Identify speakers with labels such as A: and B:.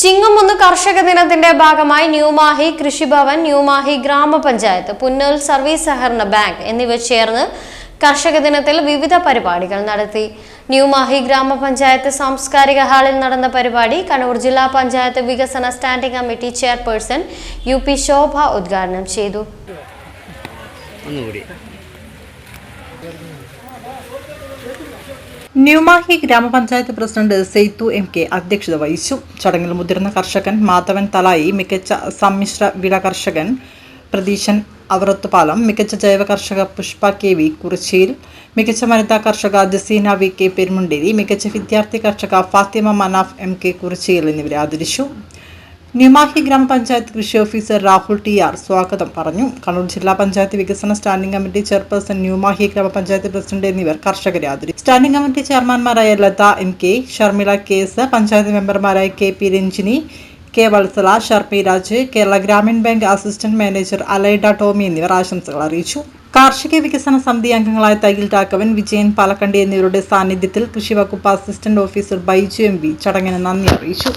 A: ചിങ്ങമൊന്ന് കർഷക ദിനത്തിന്റെ ഭാഗമായി ന്യൂമാഹി കൃഷിഭവൻ ന്യൂമാഹി ഗ്രാമപഞ്ചായത്ത് പുന്നൽ സർവീസ് സഹകരണ ബാങ്ക് എന്നിവ ചേർന്ന് കർഷക ദിനത്തിൽ വിവിധ പരിപാടികൾ നടത്തി. ന്യൂമാഹി ഗ്രാമപഞ്ചായത്ത് സാംസ്കാരിക ഹാളിൽ നടന്ന പരിപാടി കണ്ണൂർ ജില്ലാ പഞ്ചായത്ത് വികസന standing committee chairperson U P Shobha ഉദ്ഘാടനം ചെയ്തു.
B: ന്യൂമാഹി ഗ്രാമപഞ്ചായത്ത് പ്രസിഡന്റ് സെയ്തു എം കെ അധ്യക്ഷത വഹിച്ചു. ചടങ്ങിൽ മുതിർന്ന കർഷകൻ മാധവൻ തലായി മികച്ച സമ്മിശ്ര വിള കർഷകൻ പ്രതീശൻ അവറത്തുപാലം മികച്ച ജൈവ കർഷക പുഷ്പ കെ വി കുറിച്ചിയിൽ മികച്ച വനിതാ കർഷക ജസീന വി കെ പെരുമുണ്ടേരി മികച്ച വിദ്യാർത്ഥി കർഷക ഫാത്തിമ മനാഫ് എം കെ കുറിച്ചിയിൽ എന്നിവരെ ആദരിച്ചു. ന്യൂമാഹി ഗ്രാമപഞ്ചായത്ത് കൃഷി ഓഫീസർ രാഹുൽ ടി ആർ സ്വാഗതം പറഞ്ഞു. കണ്ണൂർ ജില്ലാ പഞ്ചായത്ത് വികസന സ്റ്റാൻഡിംഗ് കമ്മിറ്റി ചെയർപേഴ്സൺ ന്യൂമാഹി ഗ്രാമപഞ്ചായത്ത് പ്രസിഡന്റ് എന്നിവർ കർഷകരെ ആദരിച്ചു standing committee ചെയർമാൻമാരായ Latha M K Sharmila K S panchayat മെമ്പർമാരായ K P Ranjini K Valsala Sharmi Raj Kerala Gramin bank assistant manager Aleida Tomy എന്നിവർ ആശംസകൾ അറിയിച്ചു. കാർഷിക വികസന സമിതി അംഗങ്ങളായ തകിൽ രാഘവൻ വിജയൻ പാലക്കണ്ടി എന്നിവരുടെ സാന്നിധ്യത്തിൽ കൃഷി വകുപ്പ് assistant officer Baiju M V ചടങ്ങിന് നന്ദി അറിയിച്ചു.